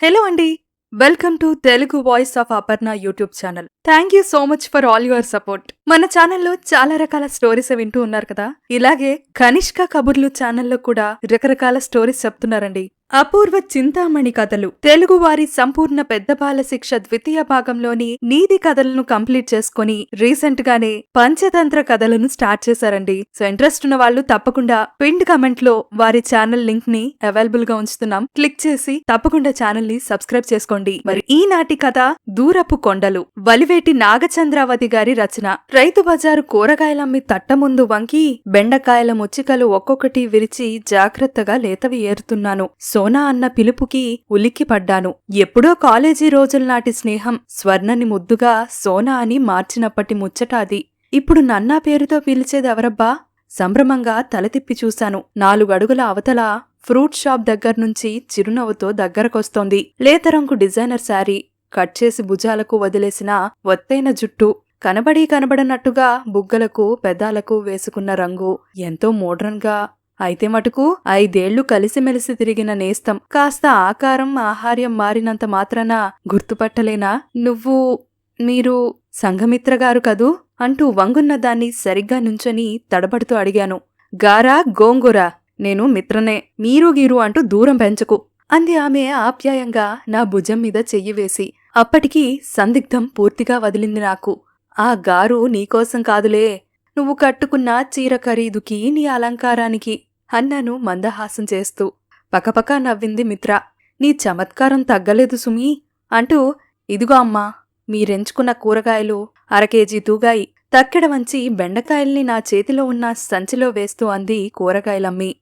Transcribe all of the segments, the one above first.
Hello అండి welcome to Telugu voice of Aparna YouTube channel thank you so much for all your support మన ఛానల్లో చాలా రకాల stories వింటూ ఉన్నారు కదా. ఇలాగే కనిష్క కబుర్లు ఛానల్లో కూడా రకరకాల స్టోరీస్ చెప్తున్నారండి. అపూర్వ చింతామణి కథలు. తెలుగు వారి సంపూర్ణ పెద్ద శిక్ష ద్వితీయ భాగంలోని నీతి కథలను కంప్లీట్ చేసుకుని రీసెంట్ గానే పంచతంత్ర కథలను స్టార్ట్ చేశారండి. సో ఇంట్రెస్ట్ ఉన్న వాళ్ళు తప్పకుండా పిండ్ కమెంట్లో వారి ఛానల్ లింక్ని అవైలబుల్గా ఉంచుతున్నాం. క్లిక్ చేసి తప్పకుండా ఛానల్ని సబ్స్క్రైబ్ చేసుకోండి. మరి ఈనాటి కథ దూరపు కొండలు. వలివేటి నాగచంద్రావతి గారి రచన. రైతు బజారు కూరగాయలమ్మి తట్ట ముందు వంకి బెండకాయల ముచ్చికలు ఒక్కొక్కటి విరిచి జాగ్రత్తగా లేతవి ఏరుతున్నాను. సోనా అన్న పిలుపుకి ఉలిక్కి పడ్డాను ఎప్పుడో కాలేజీ రోజులనాటి స్నేహం స్వర్ణని ముద్దుగా సోనా అని మార్చినప్పటి ముచ్చట అది ఇప్పుడు నన్నా పేరుతో పిలిచేదెవరబ్బా? సంభ్రమంగా తల తిప్పి చూశాను. నాలుగడుగుల అవతల ఫ్రూట్ షాప్ దగ్గర్నుంచి చిరునవ్వుతో దగ్గరకొస్తోంది. లేతరంగు డిజైనర్ శారీ కట్ చేసి భుజాలకు వదిలేసిన ఒత్తైన జుట్టు కనబడి కనబడనట్టుగా బుగ్గలకు పెదాలకు వేసుకున్న రంగు ఎంతో మోడ్రన్గా. అయితే మటుకు ఐదేళ్ళు కలిసిమెలిసి తిరిగిన నేస్తం కాస్త ఆకారం ఆహార్యం మారినంత మాత్రాన గుర్తుపట్టలేనా? నువ్వు మీరు సంఘమిత్ర గారు కదూ? అంటూ వంగున్న దాన్ని సరిగ్గా నుంచొని తడబడుతూ అడిగాను. గారా గోంగూర నేను మిత్రనే మీరు గీరు అంటూ దూరం పెంచకు అంది ఆమె ఆప్యాయంగా నా భుజం మీద చెయ్యి వేసి. అప్పటికీ సందిగ్ధం పూర్తిగా వదిలింది నాకు. ఆ గారు నీకోసం కాదులే. నువ్వు కట్టుకున్న చీర ఖరీదుకి నీ అలంకారానికి అన్నాను మందహాసం చేస్తూ పకపక నవ్వింది మిత్ర. నీ చమత్కారం తగ్గలేదు సుమీ. అంటూ ఇదిగో అమ్మా మీరెంచుకున్న కూరగాయలు అరకేజీ తూగాయి. తక్కెడ వంచి బెండకాయల్ని నా చేతిలో ఉన్న సంచిలో వేస్తూ అంది కూరగాయలమ్మి.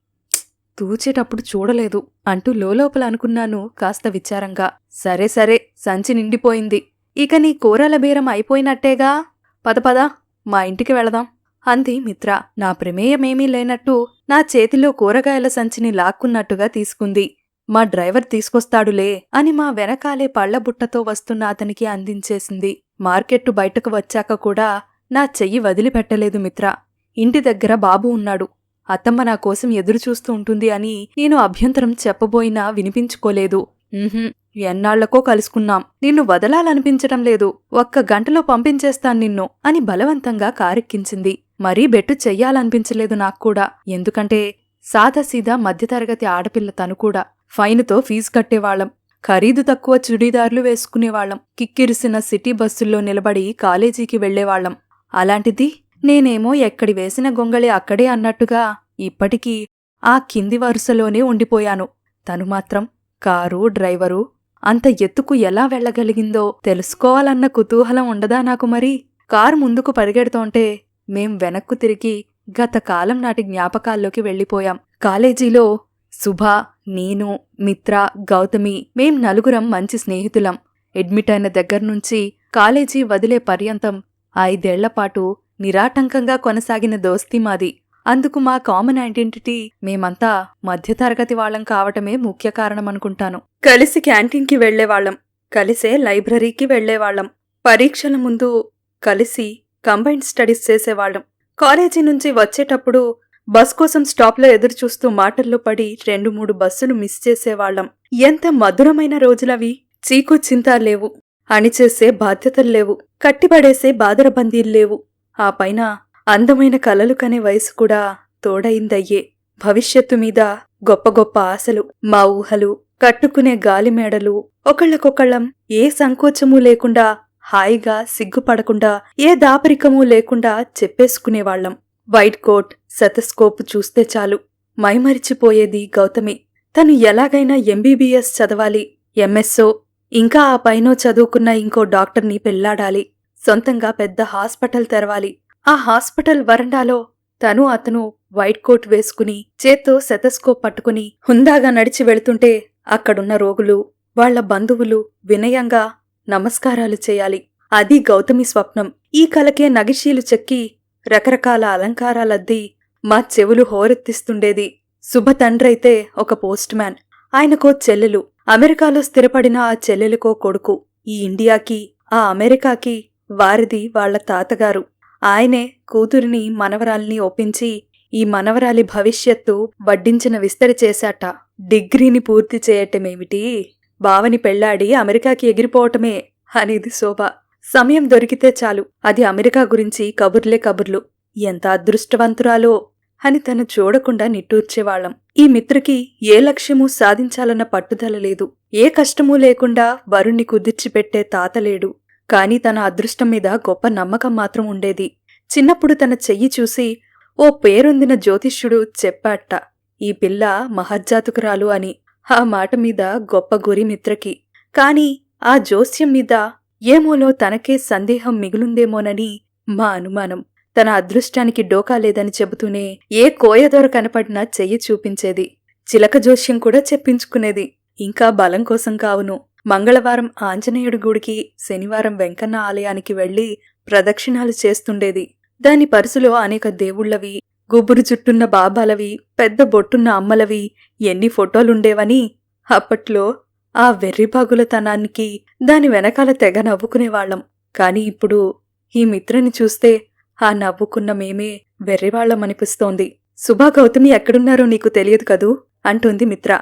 తూచేటప్పుడు చూడలేదు. అంటూ లోలోపల అనుకున్నాను కాస్త విచారంగా. సరే సరే సంచి నిండిపోయింది. ఇక నీ కూరల బేరం అయిపోయినట్టేగా? పద పద మా ఇంటికి వెళదాం అంది మిత్ర. నా ప్రమేయమేమీ లేనట్టు నా చేతిలో కూరగాయల సంచిని లాక్కున్నట్టుగా తీసుకుంది. మా డ్రైవర్ తీసుకొస్తాడులే అని మా వెనకాలే పళ్ళబుట్టతో వస్తున్న అతనికి అందించేసింది. మార్కెట్టు బయటకు వచ్చాక కూడా నా చెయ్యి వదిలిపెట్టలేదు మిత్ర. ఇంటి దగ్గర బాబు ఉన్నాడు. అత్తమ్మ నా కోసం ఎదురుచూస్తూ ఉంటుంది అని నేను అభ్యంతరం చెప్పబోయినా వినిపించుకోలేదు. ఎన్నాళ్ళకో కలుసుకున్నాం. నిన్ను వదలాలనిపించటం లేదు. ఒక్క గంటలో పంపించేస్తాను నిన్ను అని బలవంతంగా కారెక్కించింది. మరీ బెట్టు చెయ్యాలనిపించలేదు నాక్కూడా ఎందుకంటే సాదాసీదా మధ్యతరగతి ఆడపిల్ల తను కూడా. ఫైనుతో ఫీజు కట్టేవాళ్ళం ఖరీదు తక్కువ చుడీదార్లు వేసుకునేవాళ్ళం కిక్కిరిసిన సిటీ బస్సుల్లో నిలబడి కాలేజీకి వెళ్ళేవాళ్ళం అలాంటిది నేనేమో ఎక్కడి వేసిన గొంగళి అక్కడే అన్నట్టుగా ఇప్పటికీ ఆ కింది వరుసలోనే ఉండిపోయాను. తను మాత్రం కారు డ్రైవరు అంత ఎత్తుకు ఎలా వెళ్ళగలిగిందో తెలుసుకోవాలన్న కుతూహలం ఉండదా నాకు మరి? కారు ముందుకు పరిగెడుతోంటే మేం వెనక్కు తిరిగి గత కాలం నాటి జ్ఞాపకాల్లోకి వెళ్ళిపోయాం. కాలేజీలో సుభ నేను మిత్ర గౌతమి మేం నలుగురం మంచి స్నేహితులం. అడ్మిట్ అయిన దగ్గర్నుంచి కాలేజీ వదిలే పర్యంతం ఐదేళ్ళపాటు నిరాటంకంగా కొనసాగిన దోస్తీ మాది. అందుకు మా కామన్ ఐడెంటిటీ మేమంతా మధ్యతరగతి వాళ్ళం కావటమే ముఖ్య కారణమనుకుంటాను. కలిసి క్యాంటీన్కి వెళ్ళేవాళ్ళం కలిసే లైబ్రరీకి వెళ్ళేవాళ్ళం పరీక్షల ముందు కలిసి కంబైన్డ్ స్టడీస్ చేసేవాళ్ళం కాలేజీ నుంచి వచ్చేటప్పుడు బస్ కోసం స్టాప్లో ఎదురుచూస్తూ మాటల్లో పడి రెండు మూడు బస్సులు మిస్ చేసేవాళ్ళం ఎంత మధురమైన రోజులవి! చీకు చింత లేవు. అణిచేసే బాధ్యతలు లేవు. కట్టిపడేసే బాదరబందీలు లేవు. ఆ పైన అందమైన కలలు కనే వయసు కూడా తోడయిందయ్యే. భవిష్యత్తు మీద గొప్ప గొప్ప ఆశలు మా ఊహలు కట్టుకునే గాలిమేడలు ఒకళ్ళకొకళ్ళం ఏ సంకోచమూ లేకుండా హాయిగా సిగ్గుపడకుండా ఏ దాపరికమూ లేకుండా చెప్పేసుకునేవాళ్ళం వైట్ కోట్ సెతస్కోప్ చూస్తే చాలు. మైమరిచిపోయేది గౌతమి. తను ఎలాగైనా ఎంబీబీఎస్ చదవాలి ఎంఎస్ఓ ఇంకా ఆ పైనో చదువుకున్న ఇంకో డాక్టర్ని పెళ్ళాడాలి. సొంతంగా పెద్ద హాస్పిటల్ తెరవాలి. ఆ హాస్పిటల్ వరండాలో తను అతను వైట్ కోట్ వేసుకుని చేత్తో సెతస్కోప్ పట్టుకుని హుందాగా నడిచి వెళుతుంటే అక్కడున్న రోగులు వాళ్ళ బంధువులు వినయంగా నమస్కారాలు చేయాలి. అది గౌతమి స్వప్నం. ఈ కలకే నగిషీలు చెక్కి రకరకాల అలంకారాలద్ది మా చెవులు హోరెత్తిస్తుండేది. శుభ తండ్రైతే ఒక పోస్ట్ మ్యాన్. ఆయనకో చెల్లెలు. అమెరికాలో స్థిరపడిన ఆ చెల్లెలకో కొడుకు. ఈ ఇండియాకి ఆ అమెరికాకి వారిది వాళ్ళ తాతగారు. ఆయనే కూతురిని మనవరాల్ని ఒప్పించి ఈ మనవరాలి భవిష్యత్తు వడ్డించిన విస్తరి చేశాట. డిగ్రీని పూర్తి చేయటమేమిటి? బావని పెళ్ళాడి అమెరికాకి ఎగిరిపోవటమే అనేది శోభ. సమయం దొరికితే చాలు. అది అమెరికా గురించి కబుర్లే కబుర్లు. ఎంత అదృష్టవంతురాలో అని తను చూడకుండా నిట్టూర్చేవాళ్ళం ఈ మిత్రకి ఏ లక్ష్యమూ సాధించాలన్న పట్టుదల లేదు. ఏ కష్టమూ లేకుండా వరుణ్ణి కుదిర్చిపెట్టే తాత లేడు. కాని తన అదృష్టం మీద గొప్ప నమ్మకం మాత్రం ఉండేది. చిన్నప్పుడు తన చెయ్యి చూసి ఓ పేరొందిన జ్యోతిష్యుడు చెప్పాట ఈ పిల్ల మహజ్జాతుకురాలు అని. ఆ మాట మీద గొప్ప గురి మిత్రకి. కాని ఆ జోస్యం మీద ఏమోలో తనకే సందేహం మిగులుందేమోనని మా అనుమానం. తన అదృష్టానికి డోకా లేదని చెబుతూనే ఏ కోయదొర కనపడినా చెయ్యి చూపించేది. చిలక జోస్యం కూడా చెప్పించుకునేది. ఇంకా బలం కోసం కావును. మంగళవారం ఆంజనేయుడి గుడికి శనివారం వెంకన్న ఆలయానికి వెళ్ళి ప్రదక్షిణాలు చేస్తుండేది. దాని పరుసులో అనేక దేవుళ్ళవి గుబురు చుట్టున్న బాబాలవి పెద్ద బొట్టున్న అమ్మలవి ఎన్ని ఫోటోలుండేవని అప్పట్లో ఆ వెర్రిబాగులతనానికి దాని వెనకాల తెగ నవ్వుకునేవాళ్ళం కాని ఇప్పుడు ఈ మిత్రని చూస్తే ఆ నవ్వుకున్న మేమే వెర్రివాళ్ళమనిపిస్తోంది సుభా గౌతమి ఎక్కడున్నారో నీకు తెలియదు కదూ? అంటుంది మిత్ర.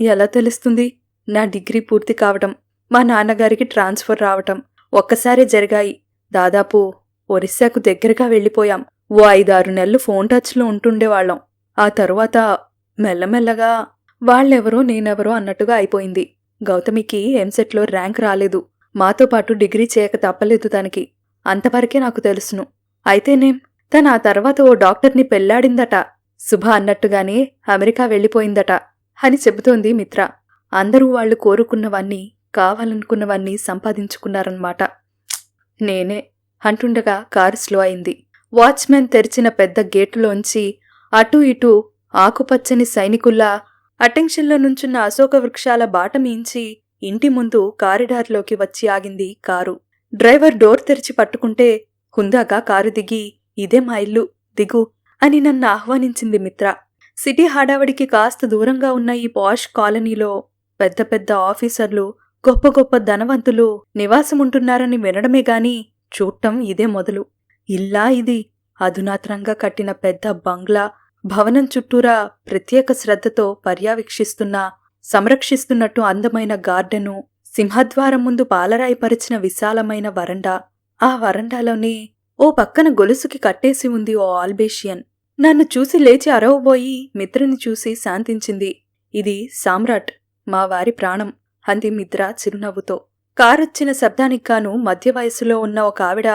ఎలా తెలుస్తుంది? నా డిగ్రీ పూర్తి కావటం మా నాన్నగారికి ట్రాన్స్ఫర్ రావటం ఒక్కసారే జరిగాయి. దాదాపు ఒరిస్సాకు దగ్గరగా వెళ్ళిపోయాం. ఓ ఐదారు నెలలు ఫోన్ టచ్లో ఉంటుండేవాళ్ళం. ఆ తరువాత మెల్లమెల్లగా వాళ్ళెవరో నేనెవరో అన్నట్టుగా అయిపోయింది. గౌతమికి ఎంసెట్లో ర్యాంక్ రాలేదు. మాతో పాటు డిగ్రీ చేయక తప్పలేదు తనకి. అంతవరకే నాకు తెలుసును. అయితేనేం తన ఆ తర్వాత ఓ డాక్టర్ని పెళ్ళాడిందట. శుభ అన్నట్టుగానే అమెరికా వెళ్ళిపోయిందట అని చెబుతోంది మిత్ర. అందరూ వాళ్ళు కోరుకున్నవన్నీ కావాలనుకున్నవన్నీ సంపాదించుకున్నారన్నమాట నేనే అంటుండగా కారు స్లో అయింది. వాచ్మెన్ తెరిచిన పెద్ద గేటులోంచి అటూ ఇటూ ఆకుపచ్చని సైనికుల్లా అటెన్షన్లో నుంచున్న అశోక వృక్షాల బాట మీంచి ఇంటి ముందు కారిడార్లోకి వచ్చి ఆగింది కారు. డ్రైవర్ డోర్ తెరిచి పట్టుకుంటే హుందాగా కారు దిగి ఇదే మా ఇల్లు దిగు అని నన్ను ఆహ్వానించింది మిత్ర. సిటీ హడావడికి కాస్త దూరంగా ఉన్న ఈ పాష్ కాలనీలో పెద్ద పెద్ద ఆఫీసర్లు గొప్ప గొప్ప ధనవంతులు నివాసముంటున్నారని వినడమే గాని చూడటం ఇదే మొదలు. ఇల్లా ఇది అధునాతనంగా కట్టిన పెద్ద బంగ్లా భవనం చుట్టూరా ప్రత్యేక శ్రద్ధతో పర్యవేక్షిస్తున్న సంరక్షిస్తున్నట్టు అందమైన గార్డెను సింహద్వారం ముందు పాలరాయిపరిచిన విశాలమైన వరండా. ఆ వరండాలోని ఓ పక్కన గొలుసుకి కట్టేసి ఉంది ఓ ఆల్బేషియన్. నన్ను చూసి లేచి అరవబోయి మిత్రుని చూసి శాంతించింది. ఇది సామ్రాట్. మా వారి ప్రాణం అంది మిత్ర చిరునవ్వుతో. కారొచ్చిన శబ్దానికి గాను మధ్య వయసులో ఉన్న ఒక ఆవిడ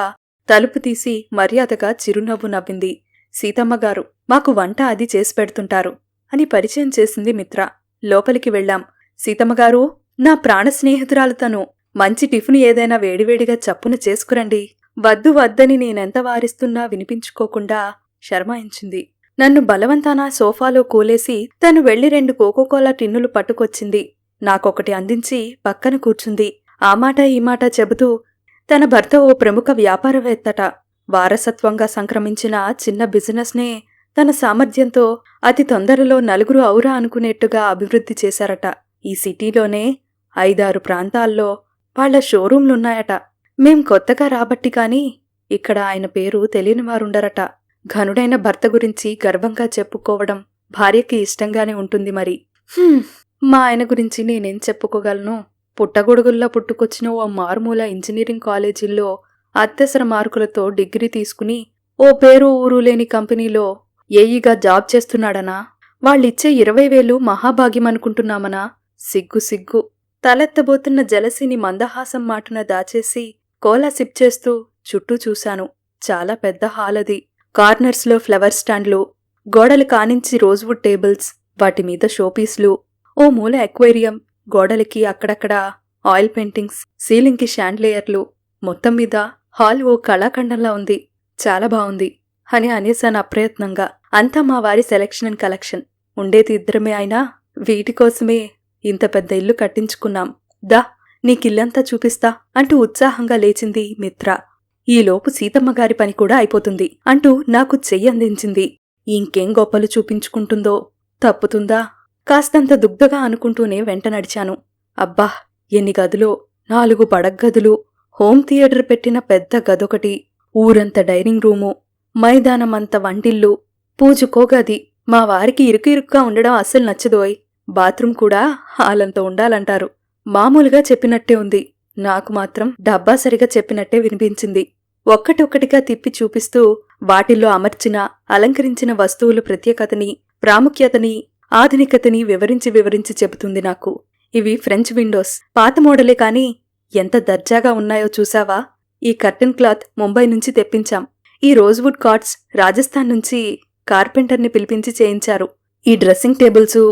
తలుపు తీసి మర్యాదగా చిరునవ్వు నవ్వింది. సీతమ్మగారు మాకు వంట అది చేసి పెడుతుంటారు అని పరిచయం చేసింది మిత్ర. లోపలికి వెళ్ళాం. సీతమ్మగారు నా ప్రాణ స్నేహితురాలుతను మంచి టిఫిన్ ఏదైనా వేడివేడిగా చప్పున చేసుకురండి. వద్దు వద్దని నేనెంత వారిస్తున్నా వినిపించుకోకుండా శర్మాయించింది నన్ను బలవంతాన సోఫాలో కూలేసి తను వెళ్ళి రెండు కోకోకోలా టిన్నులు పట్టుకొచ్చింది. నాకొకటి అందించి పక్కన కూర్చుంది. ఆ మాట ఈ మాట చెబుతూ తన భర్త ఓ ప్రముఖ వ్యాపారవేత్తట. వారసత్వంగా సంక్రమించిన చిన్న బిజినెస్నే తన సామర్థ్యంతో అతి తొందరలో నలుగురు ఔరా అనుకునేట్టుగా అభివృద్ధి చేశారట. ఈ సిటీలోనే ఐదారు ప్రాంతాల్లో వాళ్ళ షోరూంలున్నాయట. మేం కొత్తగా రాబట్టి కాని ఇక్కడ ఆయన పేరు తెలియని వారుండరట ఘనుడైన భర్త గురించి గర్వంగా చెప్పుకోవడం భార్యకి ఇష్టంగానే ఉంటుంది మరి. మా ఆయన గురించి నేనేం చెప్పుకోగలను? పుట్టగొడుగుల్లో పుట్టుకొచ్చిన ఓ మారుమూల ఇంజనీరింగ్ కాలేజీల్లో అత్యవసర మార్కులతో డిగ్రీ తీసుకుని ఓ పేరు ఊరు లేని కంపెనీలో ఏఈగా జాబ్ చేస్తున్నాడనా? వాళ్ళిచ్చే ఇరవై వేలు మహాభాగ్యమనుకుంటున్నామనా సిగ్గు సిగ్గు. తలెత్తబోతున్న జలసిని మందహాసం మాటున దాచేసి కోలా సిప్ చేస్తూ చుట్టూ చూశాను. చాలా పెద్ద హాల్ అది కార్నర్స్లో ఫ్లవర్ స్టాండ్లు గోడలు కానించి రోజ్వుడ్ టేబుల్స్ వాటి మీద షోపీస్లు ఓ మూల ఎక్వేరియం గోడలకి అక్కడక్కడ ఆయిల్ పెయింటింగ్స్ సీలింగ్కి షాండ్లేయర్లు మొత్తం మీద హాల్ ఓ కళాఖండంలా ఉంది. చాలా బాగుంది. అని అనేశాను అప్రయత్నంగా. అంతా మా వారి సెలెక్షన్ అండ్ కలెక్షన్. ఉండేది ఇద్దరమే అయినా వీటి కోసమే ఇంత పెద్ద ఇల్లు కట్టించుకున్నాం. దా నీకిల్లంతా చూపిస్తా అంటూ ఉత్సాహంగా లేచింది మిత్ర. ఈలోపు సీతమ్మగారి పని కూడా అయిపోతుంది అంటూ నాకు చెయ్యి అందించింది. ఇంకేం గొప్పలు చూపించుకుంటుందో? తప్పుతుందా? కాస్తంత దుగ్ధగా అనుకుంటూనే వెంట నడిచాను. అబ్బా ఎన్ని గదులో? నాలుగు పడగ్గదులు హోమ్ థియేటర్ పెట్టిన పెద్ద గదొకటి. ఊరంత డైనింగ్ రూము. మైదానమంత వంటిల్లు. పూజుకోగది మా వారికి ఇరుకు ఇరుగ్గా ఉండడం అస్సలు నచ్చదోయ్ బాత్రూమ్ కూడా హాలంత ఉండాలంటారు. మామూలుగా చెప్పినట్టే ఉంది. నాకు మాత్రం డబ్బా సరిగా చెప్పినట్టే వినిపించింది. ఒక్కటొక్కటిగా తిప్పి చూపిస్తూ వాటిల్లో అమర్చిన అలంకరించిన వస్తువుల ప్రత్యేకతని ప్రాముఖ్యతని ఆధునికతని వివరించి వివరించి చెబుతుంది నాకు. ఇవి ఫ్రెంచ్ విండోస్. పాత మోడలే కాని ఎంత దర్జాగా ఉన్నాయో చూసావా ఈ కర్టెన్ క్లాత్ ముంబై నుంచి తెప్పించాం. ఈ రోజ్వుడ్ కార్డ్స్ రాజస్థాన్ నుంచి కార్పెంటర్ని పిలిపించి చేయించారు. ఈ డ్రెస్సింగ్ టేబుల్సు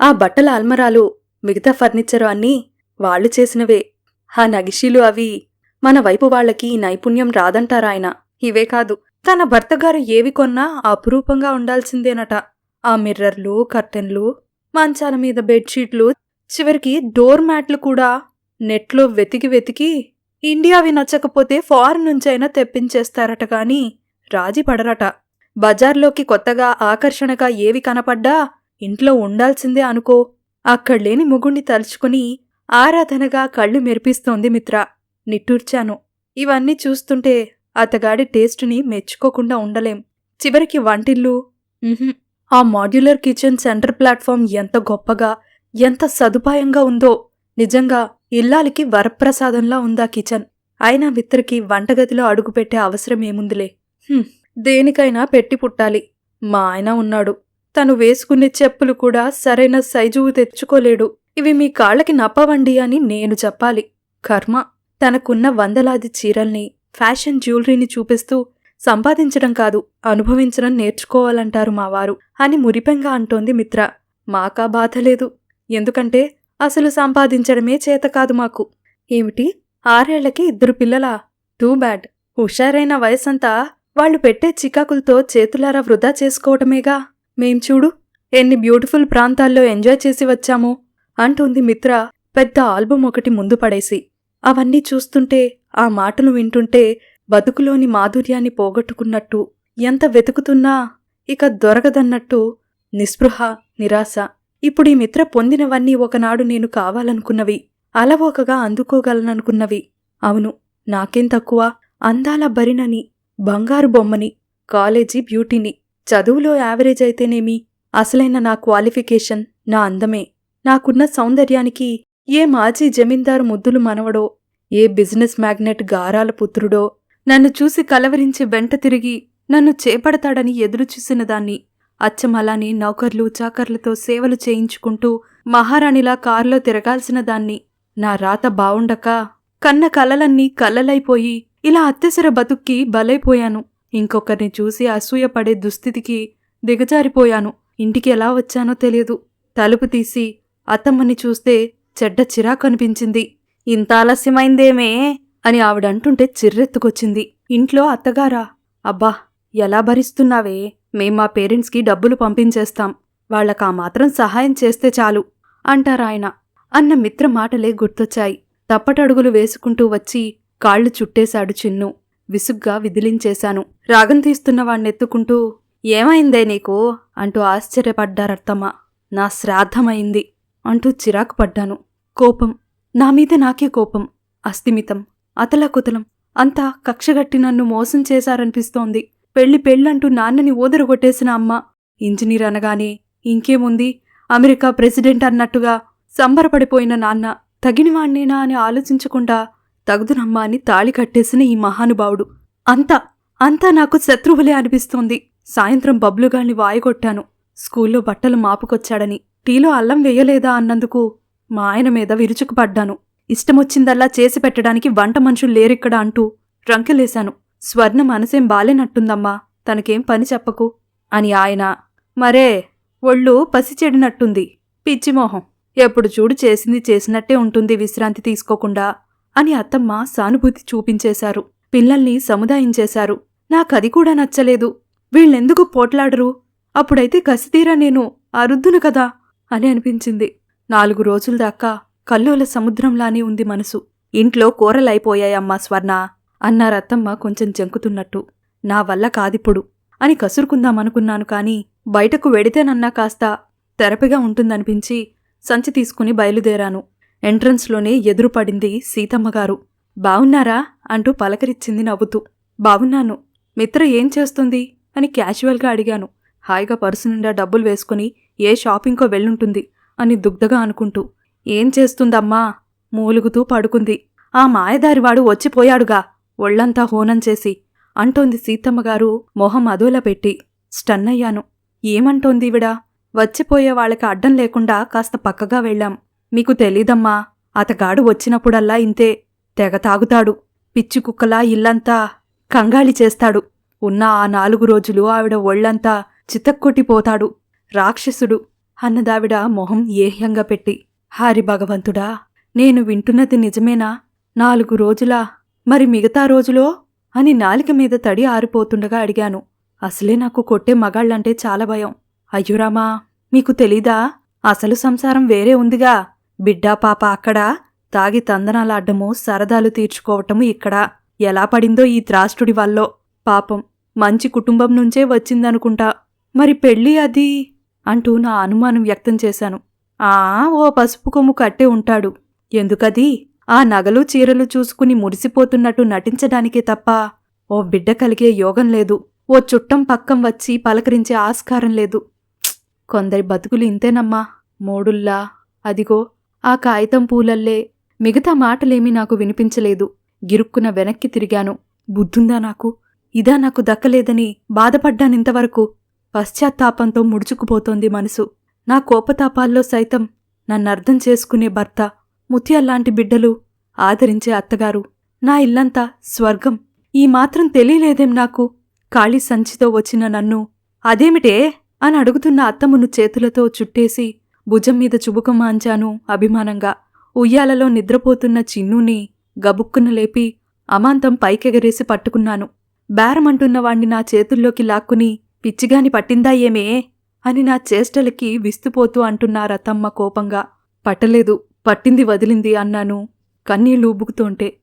ఆ బట్టల అల్మరాలు మిగతా ఫర్నిచరు అన్నీ వాళ్ళు చేసినవే. ఆ నగిషీలు అవి మన వైపు వాళ్ళకి ఈ నైపుణ్యం రాదంటారాయన ఇవే కాదు తన భర్తగారు ఏవి కొన్నా అపురూపంగా ఉండాల్సిందేనట. ఆ మిర్రర్లు కర్టెన్లు మంచాల మీద బెడ్షీట్లు చివరికి డోర్ మ్యాట్లు కూడా నెట్లో వెతికి వెతికి ఇండియావి నచ్చకపోతే ఫారెన్ నుంచైనా తెప్పించేస్తారట గాని రాజీ పడరట. బజార్లోకి కొత్తగా ఆకర్షణగా ఏవి కనపడ్డా ఇంట్లో ఉండాల్సిందే అనుకో. అక్కడ్లేని ముగుణ్ణి తలుచుకుని ఆరాధనగా కళ్ళు మెరిపిస్తోంది మిత్ర. నిట్టూర్చాను. ఇవన్నీ చూస్తుంటే అతగాడి టేస్టుని మెచ్చుకోకుండా ఉండలేం. చివరికి వంటిల్లు ఆ మాడ్యులర్ కిచెన్ సెంటర్ ప్లాట్ఫామ్ ఎంత గొప్పగా ఎంత సదుపాయంగా ఉందో. నిజంగా ఇల్లాలికి వరప్రసాదంలా ఉందా కిచెన్. అయినా మిత్రకి వంటగదిలో అడుగుపెట్టే అవసరం ఏముందిలే. దేనికైనా పెట్టి పుట్టాలి. మా ఆయన ఉన్నాడు. తను వేసుకునే చెప్పులు కూడా సరైన సైజు తెచ్చుకోలేడు. ఇవి మీ కాళ్ళకి నప్పవండి అని నేను చెప్పాలి. కర్మ తనకున్న వందలాది చీరల్ని ఫ్యాషన్ జ్యువెలరీని చూపిస్తూ సంపాదించడం కాదు అనుభవించడం నేర్చుకోవాలంటారు మావారు అని మురిపెంగా అంటోంది మిత్ర. మాకా బాధ లేదు. ఎందుకంటే అసలు సంపాదించడమే చేత కాదు మాకు. ఏమిటి? ఆరేళ్ళకి ఇద్దరు పిల్లలా? Too bad. హుషారైన వయసంతా వాళ్ళు పెట్టే చికాకులతో చేతులారా వృధా చేసుకోవటమేగా? మేం చూడు ఎన్ని బ్యూటిఫుల్ ప్రాంతాల్లో ఎంజాయ్ చేసి వచ్చామో. అంటోంది మిత్ర పెద్ద ఆల్బం ఒకటి ముందు పడేసి. అవన్నీ చూస్తుంటే ఆ మాటను వింటుంటే బతుకులోని మాధుర్యాన్ని పోగొట్టుకున్నట్టు ఎంత వెతుకుతున్నా ఇక దొరకదన్నట్టు నిస్పృహ నిరాశ. ఇప్పుడు ఈ మిత్ర పొందినవన్నీ ఒకనాడు నేను కావాలనుకున్నవి అలవోకగా అందుకోగలననుకున్నవి. అవును నాకేం తక్కువ? అందాల బరినని బంగారు బొమ్మని కాలేజీ బ్యూటీని. చదువులో యావరేజ్ అయితేనేమి? అసలైన నా క్వాలిఫికేషన్ నా అందమే. నాకున్న సౌందర్యానికి ఏ మాజీ జమీందారు ముద్దులు మనవడో ఏ బిజినెస్ మ్యాగ్నెట్ గారాల పుత్రుడో నన్ను చూసి కలవరించి వెంట తిరిగి నన్ను చేపడతాడని ఎదురుచూసిన దాన్ని అచ్చం నౌకర్లు చాకర్లతో సేవలు చేయించుకుంటూ మహారాణిలా కారులో తిరగాల్సిన దాన్ని నా రాత బావుండక కన్న కలలన్నీ కలలైపోయి ఇలా అత్యసర బతుక్కి బలైపోయాను. ఇంకొకరిని చూసి అసూయపడే దుస్థితికి దిగజారిపోయాను. ఇంటికి ఎలా వచ్చానో తెలియదు. తలుపు తీసి అత్తమ్మని చూస్తే చెడ్డ చిరాకనిపించింది ఇంత ఆలస్యమైందేమే అని ఆవిడంటుంటే చిర్రెత్తుకొచ్చింది. ఇంట్లో అత్తగారా? అబ్బా ఎలా భరిస్తున్నావే? మేం మా పేరెంట్స్కి డబ్బులు పంపించేస్తాం. వాళ్ళకా మాత్రం సహాయం చేస్తే చాలు అంటారాయన అన్న మిత్ర మాటలే గుర్తొచ్చాయి. తప్పటడుగులు వేసుకుంటూ వచ్చి కాళ్ళు చుట్టేశాడు చిన్ను. విసుగ్గా విదిలించేశాను. రాగం తీస్తున్న వాణ్ణెత్తుకుంటూ ఏమైందే నీకు? అంటూ ఆశ్చర్యపడ్డారత్తమ్మ. నా శ్రాద్ధమైంది. అంటూ చిరాకు పడ్డాను. కోపం. నా మీద నాకే కోపం. అస్థిమితం. అతలకుతలం. అంతా కక్షగట్టి నన్ను మోసం చేశారనిపిస్తోంది. పెళ్ళి పెళ్ళంటూ నాన్నని ఊదరగొట్టేసిన అమ్మ. ఇంజనీర్ అనగానే ఇంకేముంది? అమెరికా ప్రెసిడెంట్ అన్నట్టుగా సంబరపడిపోయిన నాన్న తగినవాణ్ణేనా అని ఆలోచించకుండా తగుదునమ్మా అని తాళి కట్టేసిన ఈ మహానుభావుడు. అంతా అంతా నాకు శత్రువులే అనిపిస్తోంది. సాయంత్రం బబ్లుగాల్ని వాయగొట్టాను. స్కూల్లో బట్టలు మాపుకొచ్చాడని. టీలో అల్లం వేయలేదా అన్నందుకు మా ఆయన మీద విరుచుకుపడ్డాను. ఇష్టమొచ్చిందల్లా చేసి పెట్టడానికి వంట మనుషులు లేరిక్కడ అంటూ రంకెలేశాను. స్వర్ణ మనసేం బాలేనట్టుందమ్మా తనకేం పని చెప్పకు అని ఆయన మరే ఒళ్ళు పసిచెడినట్టుంది పిచ్చిమోహం ఎప్పుడు చూడు చేసింది చేసినట్టే ఉంటుంది విశ్రాంతి తీసుకోకుండా అని అత్తమ్మ సానుభూతి చూపించేశారు. పిల్లల్ని సముదాయించేశారు. నాకది కూడా నచ్చలేదు. వీళ్ళెందుకు పోట్లాడరు? అప్పుడైతే కసితీరా నేను అరుద్దును కదా. అని అనిపించింది. నాలుగు రోజుల దాకా కల్లోల సముద్రంలానే ఉంది మనసు. ఇంట్లో కూరలైపోయాయమ్మా స్వర్ణ అన్నారత్తమ్మ కొంచెం జంకుతున్నట్టు. నా వల్ల కాదిప్పుడు అని కసురుకుందామనుకున్నాను కాని బయటకు వెడితేనన్నా కాస్త తెరపిగా ఉంటుందనిపించి సంచి తీసుకుని బయలుదేరాను. ఎంట్రన్స్లోనే ఎదురుపడింది సీతమ్మగారు. బావున్నారా? అంటూ పలకరిచ్చింది నవ్వుతూ. బావున్నాను. మిత్ర ఏం చేస్తుంది? అని క్యాజువల్గా అడిగాను. హాయిగా పర్సు నిండా డబ్బులు వేసుకుని ఏ షాపింగ్కో వెళ్ళుంటుంది అని దుగ్ధగా అనుకుంటూ. ఏం చేస్తుందమ్మా? మూలుగుతూ పడుకుంది. ఆ మాయదారివాడు వచ్చిపోయాడుగా. ఒళ్ళంతా హోనం చేసి. అంటోంది సీతమ్మగారు మొహం అదోలా పెట్టి. స్టన్నయ్యాను. ఏమంటోందివిడా? వచ్చిపోయే వాళ్ళకి అడ్డం లేకుండా కాస్త పక్కగా వెళ్ళాం. మీకు తెలీదమ్మా. అతగాడు వచ్చినప్పుడల్లా ఇంతే. తెగ తాగుతాడు. పిచ్చి కుక్కలా ఇల్లంతా కంగాళి చేస్తాడు. ఉన్న ఆ నాలుగు రోజులు ఆవిడ ఒళ్ళంతా చితక్కొట్టిపోతాడు. రాక్షసుడు అన్నదావిడ మొహం ఏహ్యంగా పెట్టి హారి భగవంతుడా నేను వింటున్నది నిజమేనా? నాలుగు రోజులా మరి మిగతా రోజులో? అని నాలిక మీద తడి ఆరిపోతుండగా అడిగాను. అసలే నాకు కొట్టే మగాళ్ళంటే చాలా భయం. అయ్యురామా మీకు తెలీదా? అసలు సంసారం వేరే ఉందిగా. బిడ్డా పాప అక్కడ? తాగి తందనాలాడ్డము సరదాలు తీర్చుకోవటము ఇక్కడ? ఎలా పడిందో ఈ త్రాష్టుడి వల్లో? పాపం మంచి కుటుంబం నుంచే వచ్చిందనుకుంటా. మరి పెళ్ళి అది అంటూ నా అనుమానం వ్యక్తం చేశాను. ఆ ఓ పసుపు కొమ్ము కట్టే ఉంటాడు. ఎందుకది? ఆ నగలు చీరలు చూసుకుని మురిసిపోతున్నట్టు నటించడానికే తప్ప ఓ బిడ్డ కలిగే యోగం లేదు. ఓ చుట్టం పక్కం వచ్చి పలకరించే ఆస్కారం లేదు. కొందరి బతుకులు ఇంతేనమ్మా. మోడుల్లా. అదిగో ఆ కాగితం పూలల్లే. మిగతా మాటలేమీ నాకు వినిపించలేదు. గిరుక్కున వెనక్కి తిరిగాను. బుద్ధుందా నాకు? ఇదా నాకు దక్కలేదని బాధపడ్డానింతవరకు పశ్చాత్తాపంతో ముడుచుకుపోతోంది మనసు. నా కోపతాపాల్లో సైతం నన్నర్థం చేసుకునే భర్త ముత్యాల్లాంటి బిడ్డలు ఆదరించే అత్తగారు. నా ఇల్లంతా స్వర్గం. ఈ మాత్రం తెలియలేదేం నాకు? ఖాళీ సంచితో వచ్చిన నన్ను అదేమిటే? అని అడుగుతున్న అత్తమ్మను చేతులతో చుట్టేసి భుజం మీద చుబుకం మాంచాను అభిమానంగా. ఉయ్యాలలో నిద్రపోతున్న చిన్నుని గబుక్కున లేపి అమాంతం పైకెగరేసి పట్టుకున్నాను. బేరమంటున్న వాణ్ణి నా చేతుల్లోకి లాక్కుని పిచ్చిగాని పట్టిందా ఏమే? అని నా చేష్టలకి విస్తుపోతూ అంటున్నారతమ్మ కోపంగా. పట్టలేదు పట్టింది వదిలింది అన్నాను. కన్నీళ్ళు ఉబ్బుకుతోంటే